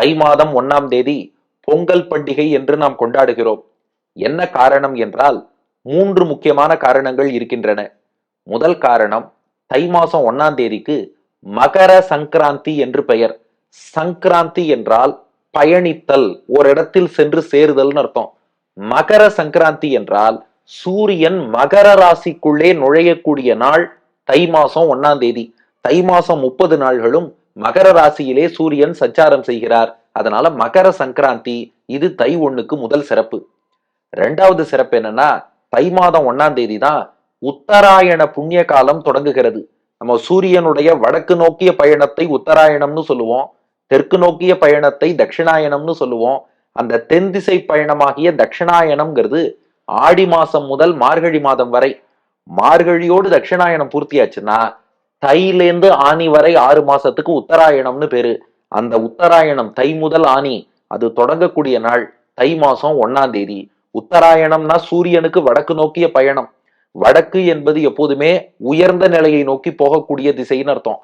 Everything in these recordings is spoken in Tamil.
தை மாதம் ஒன்னாம் தேதி பொங்கல் பண்டிகை என்று நாம் கொண்டாடுகிறோம். என்ன காரணம் என்றால் மூன்று முக்கியமான காரணங்கள் இருக்கின்றன. முதல் காரணம் தை மாசம் ஒன்னாம் தேதிக்கு மகர சங்கராந்தி என்று பெயர். சங்கராந்தி என்றால் பயணித்தல் ஒரு இடத்தில் சென்று சேருதல்னு அர்த்தம். மகர சங்கராந்தி என்றால் சூரியன் மகர ராசிக்குள்ளே நுழையக்கூடிய நாள் தை மாசம் ஒன்னாம் தேதி. தை மாசம் முப்பது நாள்களும் மகர ராசியிலே சூரியன் சஞ்சாரம் செய்கிறார். அதனால மகர சங்கராந்தி இது தை ஒண்ணுக்கு முதல் சிறப்பு. ரெண்டாவது சிறப்பு என்னன்னா தை மாதம் ஒன்னாம் தேதி தான் உத்தராயண புண்ணிய காலம் தொடங்குகிறது. நம்ம சூரியனுடைய வடக்கு நோக்கிய பயணத்தை உத்தராயணம்னு சொல்லுவோம். தெற்கு நோக்கிய பயணத்தை தட்சிணாயணம்னு சொல்லுவோம். அந்த தென் திசை பயணமாகிய தட்சிணாயணம்ங்கிறது ஆடி மாசம் முதல் மார்கழி மாதம் வரை. மார்கழியோடு தட்சிணாயனம் பூர்த்தியாச்சுன்னா தையிலேந்து ஆனி வரை ஆறு மாசத்துக்கு உத்தராயணம்னு பேரு. அந்த உத்தராயணம் தை முதல் ஆணி அது தொடங்கக்கூடிய நாள் தை மாசம் ஒன்னாம் தேதி. உத்தராயணம்னா சூரியனுக்கு வடக்கு நோக்கிய பயணம். வடக்கு என்பது எப்போதுமே உயர்ந்த நிலையை நோக்கி போகக்கூடிய திசைன்னு அர்த்தம்.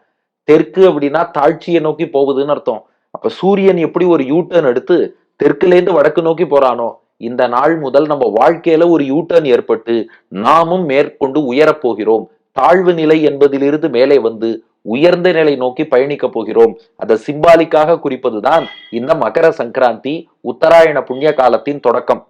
தெற்கு அப்படின்னா தாழ்ச்சியை நோக்கி போகுதுன்னு அர்த்தம். அப்ப சூரியன் எப்படி ஒரு யூட்டர்ன் எடுத்து தெற்குலேருந்து வடக்கு நோக்கி போறானோ இந்த நாள் முதல் நம்ம வாழ்க்கையில ஒரு யூட்டர்ன் ஏற்பட்டு நாமும் மேற்கொண்டு உயரப் போகிறோம். தாழ்வு நிலை என்பதிலிருந்து மேலே வந்து உயர்ந்த நிலை நோக்கி பயணிக்க போகிறோம். அதை சிம்பாலிக்காக குறிப்பதுதான் இந்த மகர சங்கராந்தி உத்தராயண புண்ணிய காலத்தின் தொடக்கம்.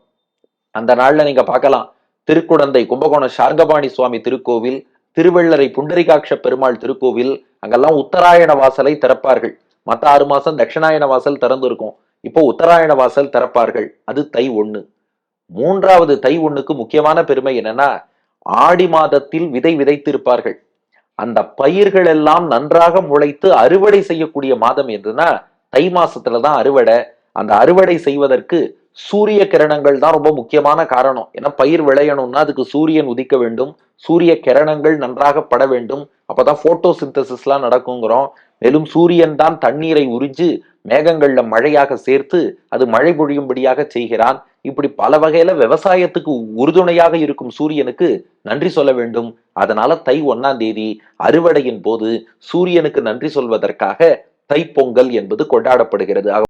அந்த நாள்ல நீங்க பார்க்கலாம். திருக்குடந்தை கும்பகோணம் சார்கபாணி சுவாமி திருக்கோவில் திருவள்ளரை புண்டரிகாட்ச பெருமாள் திருக்கோவில் அங்கெல்லாம் உத்தராயண வாசலை திறப்பார்கள். மத்த ஆறு மாசம் தட்சிணாயன வாசல் திறந்து இருக்கும் இப்போ உத்தராயண வாசல் திறப்பார்கள். அது தை ஒண்ணு. மூன்றாவது தை ஒண்ணுக்கு முக்கியமான பெருமை என்னன்னா ஆடி மாதத்தில் விதை விதைத்திருப்பார்கள். அந்த பயிர்கள் எல்லாம் நன்றாக முளைத்து அறுவடை செய்யக்கூடிய மாதம் என்றுனா தை மாசத்துல தான் அறுவடை. அந்த அறுவடை செய்வதற்கு சூரிய கிரணங்கள் தான் ரொம்ப முக்கியமான காரணம். ஏன்னா பயிர் விளையணும்னா அதுக்கு சூரியன் உதிக்க வேண்டும். சூரிய கிரணங்கள் நன்றாக பட வேண்டும். அப்பதான் போட்டோ சிந்தசிஸ்லாம் நடக்குங்கிறோம். மேலும் சூரியன் தான் தண்ணீரை உறிஞ்சு மேகங்கள்ல மழையாக சேர்த்து அது மழை பொழியும்படியாக செய்கிறான். இப்படி பல வகையில விவசாயத்துக்கு உறுதுணையாக இருக்கும் சூரியனுக்கு நன்றி சொல்ல வேண்டும். அதனால தை ஒன்னாம் தேதி அறுவடையின் போது சூரியனுக்கு நன்றி சொல்வதற்காக தைப்பொங்கல் என்பது கொண்டாடப்படுகிறது.